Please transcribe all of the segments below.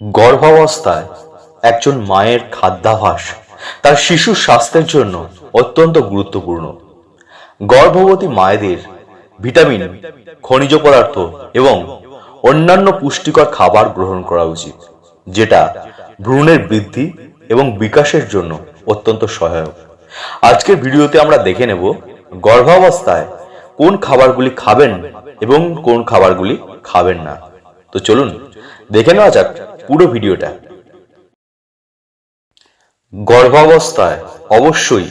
গর্ভাবস্থায় একজন মায়ের খাদ্যাভাস তার শিশুর স্বাস্থ্যের জন্য অত্যন্ত গুরুত্বপূর্ণ। গর্ভবতী মায়েদের ভিটামিন, খনিজ পদার্থ এবং অন্যান্য পুষ্টিকর খাবার গ্রহণ করা উচিত, যেটা ভ্রূণের বৃদ্ধি এবং বিকাশের জন্য অত্যন্ত সহায়ক। আজকের ভিডিওতে আমরা দেখে নেব গর্ভাবস্থায় কোন খাবারগুলি খাবেন এবং কোন খাবারগুলি খাবেন না। তো চলুন দেখে নেওয়া যাক পুরো ভিডিওটা। গর্ভাবস্থায় অবশ্যই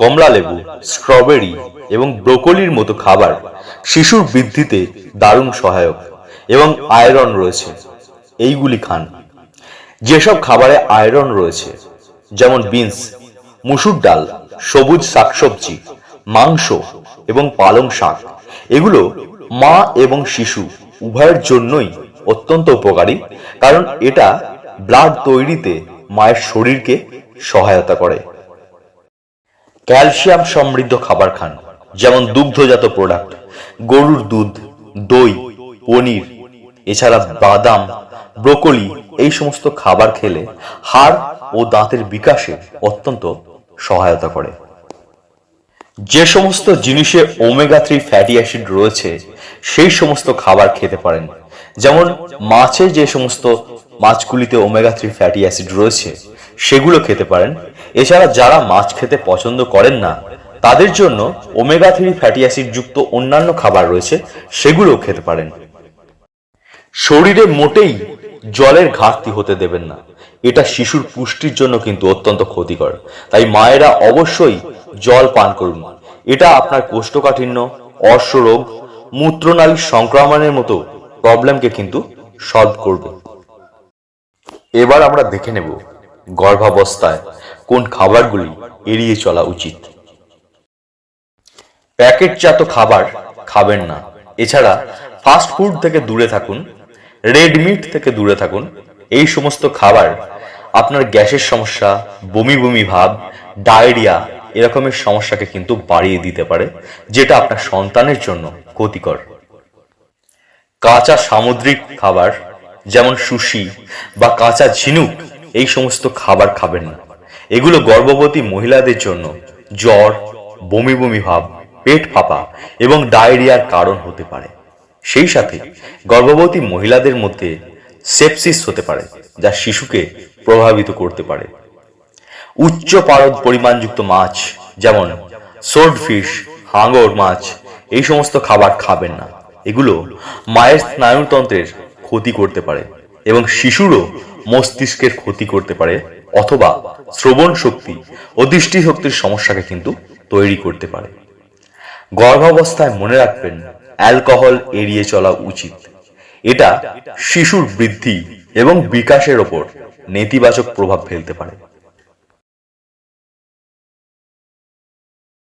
কমলা লেবু স্ট্রবেরি এবং ব্রোকলির মতো খাবার শিশুর বৃদ্ধিতে দারুণ সহায়ক এবং আয়রন রয়েছে, এইগুলি খান। যেসব খাবারে আয়রন রয়েছে, যেমন বিনস, মুসুর ডাল, সবুজ শাকসবজি, মাংস এবং পালং শাক, এগুলো মা এবং শিশু উভয়ের জন্যই অত্যন্ত উপকারী, কারণ এটা ব্লাড তৈরিতে মায়ের শরীরকে সহায়তা করে। ক্যালসিয়াম সমৃদ্ধ খাবার খান, যেমন দুগ্ধজাত প্রোডাক্ট গরুর দুধ, দই, পনির, এছাড়া বাদাম, ব্রোকলি, এই সমস্ত খাবার খেলে হাড় ও দাঁতের বিকাশে অত্যন্ত সহায়তা করে। যে সমস্ত জিনিসে ওমেগা থ্রি ফ্যাটি অ্যাসিড রয়েছে, সেই সমস্ত খাবার খেতে পারেন। যেমন মাছে যে সমস্ত মাছগুলিতে ওমেগা থ্রি ফ্যাটি অ্যাসিড রয়েছে, সেগুলো খেতে পারেন। এছাড়া যারা মাছ খেতে পছন্দ করেন না, তাদের জন্য ওমেগা থ্রি ফ্যাটি অ্যাসিড যুক্ত অন্যান্য খাবার রয়েছে সেগুলো খেতে পারেন। শরীরে মোটেই জলের ঘাটতি হতে দেবেন না। এটা শিশুর পুষ্টির জন্য কিন্তু অত্যন্ত ক্ষতিকর। তাই মায়েরা অবশ্যই জল পান করুন। এটা আপনার কোষ্ঠকাঠিন্য অর্শরোগ মূত্রনালীর সংক্রমণের মতো প্রবলেমকে কিন্তু সলভ করবে। এবার আমরা দেখে নেব গর্ভাবস্থায় কোন খাবারগুলি এড়িয়ে চলা উচিত। প্যাকেটজাত খাবার খাবেন না। এছাড়া ফাস্ট ফুড থেকে দূরে থাকুন রেড মিট থেকে দূরে থাকুন, এই সমস্ত খাবার আপনার গ্যাসের সমস্যা, বমি বমি ভাব, ডায়রিয়া এরকমের সমস্যাকে কিন্তু বাড়িয়ে দিতে পারে, যেটা আপনার সন্তানের জন্য ক্ষতিকর। কাঁচা সামুদ্রিক খাবার, যেমন সুশি বা কাঁচা ঝিনুক, এই সমস্ত খাবার খাবেন না। এগুলো গর্ভবতী মহিলাদের জন্য জ্বর, বমি বমি ভাব, পেট ফাঁপা এবং ডায়রিয়ার কারণ হতে পারে। সেই সাথে গর্ভবতী মহিলাদের মধ্যে সেপসিস হতে পারে, যা শিশুকে প্রভাবিত করতে পারে। উচ্চ পারদ পরিমাণযুক্ত মাছ, যেমন সোর্ডফিশ হাঙ্গর মাছ, এই সমস্ত খাবার খাবেন না। এগুলো মায়ের স্নায়ুতন্ত্রের ক্ষতি করতে পারে এবং শিশুরও মস্তিষ্কের ক্ষতি করতে পারে অথবা শ্রবণ শক্তি ও দৃষ্টি শক্তির সমস্যাকে কিন্তু তৈরি করতে পারে। গর্ভাবস্থায় মনে রাখবেন, অ্যালকোহল এড়িয়ে চলা উচিত। এটা শিশুর বৃদ্ধি এবং বিকাশের ওপর নেতিবাচক প্রভাব ফেলতে পারে।